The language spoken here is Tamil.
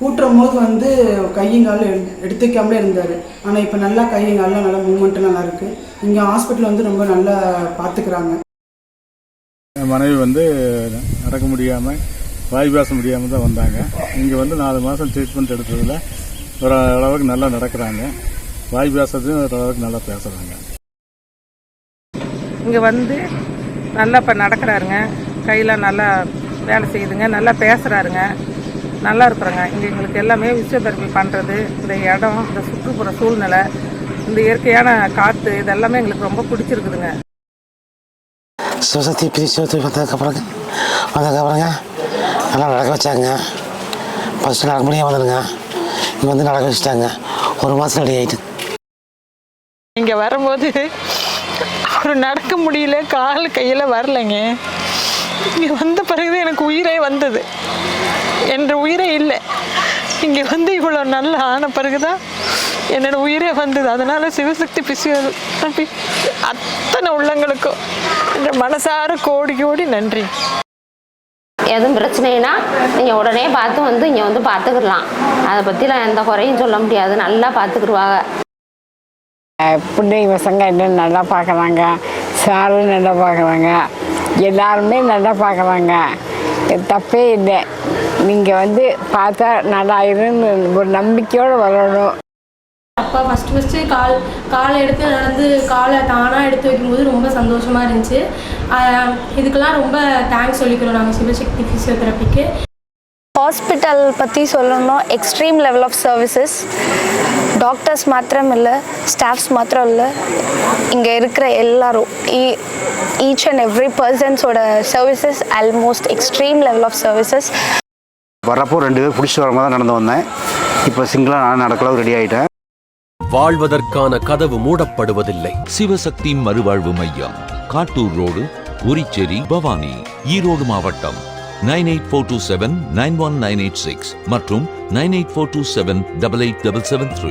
கூட்டுறும் போது வந்து கையும் காலும் எடு- எடுத்து வைக்காமலே இருந்தார். ஆனால் இப்போ நல்லா கையும் காலம் நல்லா மூமெண்ட்டு நல்லா இருக்குது இங்கே ஹாஸ்பிட்டல் வந்து ரொம்ப நல்லா பார்த்துக்கிறாங்க என் மனைவி வந்து நடக்க முடியாமல் வாய் பேச முடியாமல் தான் வந்தாங்க. இங்கே வந்து நாலு மாதம் ட்ரீட்மெண்ட் எடுத்ததில் ஒரு அளவுக்கு நல்லா நடக்கிறாங்க. வாய் பேசுறதையும் ஒரு அளவுக்கு நல்லா பேசுகிறாங்க இங்கே வந்து நல்லா இப்போ நடக்கிறாருங்க. கையில் நல்லா வேலை செய்யுதுங்க. நல்லா பேசுகிறாருங்க நல்லா இருக்கிறாங்க. இங்கே எங்களுக்கு எல்லாமே விசியோதெரபி பண்ணுறது இந்த இடம் இந்த சுற்றுப்புற சூழ்நிலை இந்த இயற்கையான காற்று இதெல்லாமே எங்களுக்கு ரொம்ப பிடிச்சிருக்குதுங்க. சிவசக்தி பிரிசோத்து வந்ததுக்கப்புறங்க வந்ததுக்கப்புறங்க நல்லா நடக்க வச்சாங்க. ஃபஸ்ட்டு நடக்க முடியாம வந்ததுங்க. இங்கே வந்து நடக்க வச்சுட்டாங்க. ஒரு மாதம் ரெடி ஆகிட்டு இங்கே வரும்போது அவர் நடக்க முடியல கால் கையில் வரலைங்க. இங்கே வந்த பிறகு எனக்கு உயிரே வந்தது. என்ற உயிரே இல்லை. இங்கே வந்து இவ்வளோ நல்ல ஆன பிறகு தான் என்னோட உயிரே வந்தது. அதனால சிவசக்தி பிசியோதெரபி அத்தனை உள்ளங்களுக்கும் என்ற மனசார கோடி கோடி நன்றி. எதுவும் பிரச்சனைனா நீங்கள் உடனே பார்த்து வந்து இங்கே வந்து பார்த்துக்கிடலாம் அதை பற்றிலாம் எந்த குறையும் சொல்ல முடியாது. நல்லா பார்த்துக்கிடுவாங்க. பிள்ளை பசங்க எல்லாம் நல்லா பார்க்குறாங்க. சாரும் நல்லா பார்க்குறாங்க. எல்லாருமே நல்லா பார்க்குறாங்க. தப்பே இல்லை. நீங்கள் வந்து பார்த்தா நல்லா இருன்னு ஒரு நம்பிக்கையோடு வரணும். அப்பா ஃபஸ்ட்டு ஃபஸ்ட்டு கால் காலை எடுத்து நடந்து காலை தானாக எடுத்து வைக்கும்போது ரொம்ப சந்தோஷமாக இருந்துச்சு. இதுக்கெல்லாம் ரொம்ப தேங்க்ஸ் சொல்லிக்கிறோம் நாங்கள் சிவசக்தி ஃபிசியோதெரப்பிக்கு ஹாஸ்பிட்டல் பற்றி சொல்லணும்னா extreme level of services doctors மாத்திரம் இல்லை ஸ்டாஃப்ஸ் மாத்திரம் இல்லை. இங்கே இருக்கிற எல்லாரும் each and every பர்சன்ஸோட services almost extreme level of services வரப்போ ரெண்டு பேர் பிடிச்சிட்டு வர மாதிரி தான் நடந்து வந்தேன். இப்போ சிங்கிளாக நான் நடக்கலாம் ரெடி ஆகிட்டேன் வாழ்வதற்கான கதவு மூடப்படுவதில்லை. சிவசக்தி மறுவாழ்வு மையம். காட்டூர் ரோடு உரிச்சேரி பவானி ஈரோடு மாவட்டம். Nine eight four two seven nine one nine eight six மற்றும் nine eight four two seven double eight double seven three.